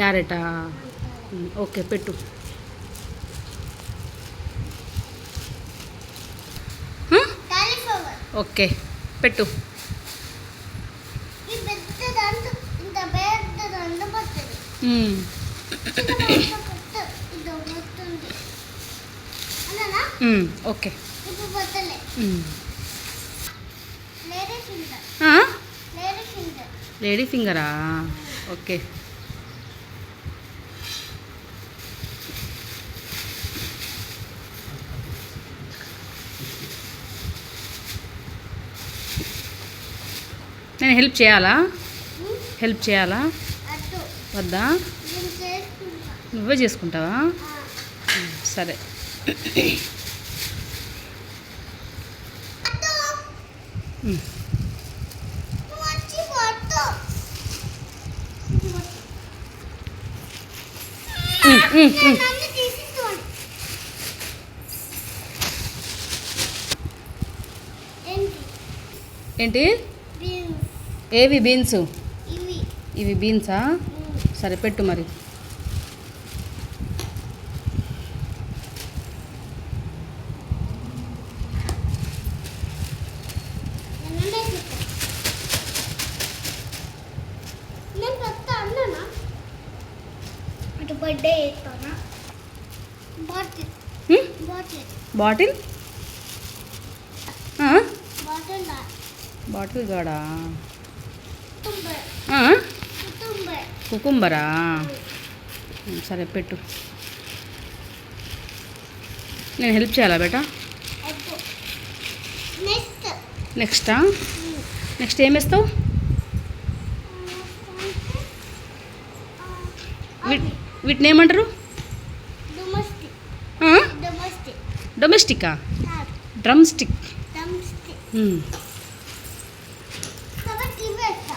క్యారెటా? Okay పెట్టు. Okay పెట్టు. ఈ పెద్ద దండు ఇంత పెద్ద దండు పడుతుంది మ్, ఇది వస్తుంది అన్నానా మ్, ఓకే ఇప్పుడు పట్టలే మ్. లేడీ ఫింగర్ ఆ? లేడీ ఫింగర్ లేడీ ఫింగరా ఓకే నేను హెల్ప్ చేయాలా? హెల్ప్ చేయాలా? వద్దా? నువ్వే చేసుకుంటావా. సరే. ఏంటి? ఏవి బీన్స్? ఇవి. బీన్సా. సరే పెట్టు మరి. బాటిల్? బాటిల్. బాటిల్? కుకుంబరా? సరే పెట్టు. నేను హెల్ప్ చేయాలా బేటా? నెక్స్ట్? నెక్స్టా ఏం వేస్తావు? వీట్ వీటిని ఏమంటారు? డొమెస్టికా డ్రమ్ స్టిక్ డొమెస్టిక్ ఉమ్. కాబట్టి ఇవి వేస్తా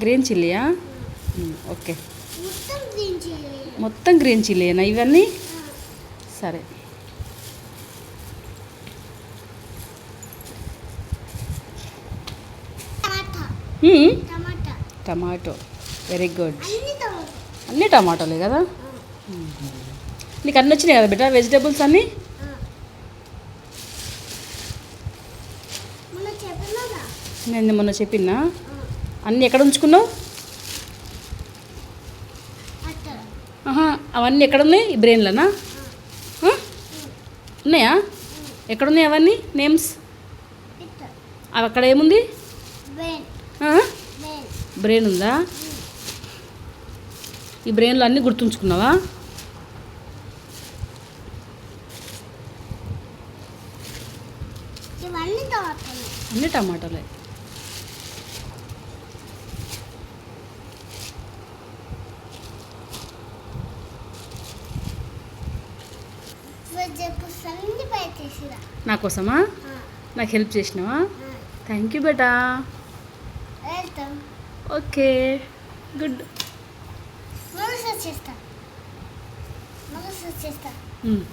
గ్రీన్ చిల్లీయా ఓకే మొత్తం గ్రీన్ చిల్లీ మొత్తం గ్రీన్ చిల్లీనా ఇవన్నీ? సరే. టమాటా. ఉమ్, టమాటా. టమాటో. వెరీ గుడ్ అన్ని టమాటా. అన్నీ టమాటోలే కదా? నీకు అన్నీ వచ్చినాయి కదా బేటా వెజిటేబుల్స్ అన్నీ? నేను మొన్న చెప్పినా అన్నీ ఎక్కడ ఉంచుకున్నావు? అవన్నీ ఎక్కడ ఉన్నాయి ఈ బ్రెయిన్లోనా? ఉన్నాయా? ఎక్కడున్నాయి అవన్నీ? నేమ్స్? అవి అక్కడ ఏముంది? బ్రెయిన్ ఉందా? ఈ బ్రెయిన్లో అన్నీ గుర్తుంచుకున్నావా? అన్నీ టమాటోలే. నా కోసమా? నాకు హెల్ప్ చేసినావా? థ్యాంక్ యూ బేటా. ఓకే. గుడ్ మనసు వచ్చేస్తా ఉమ్.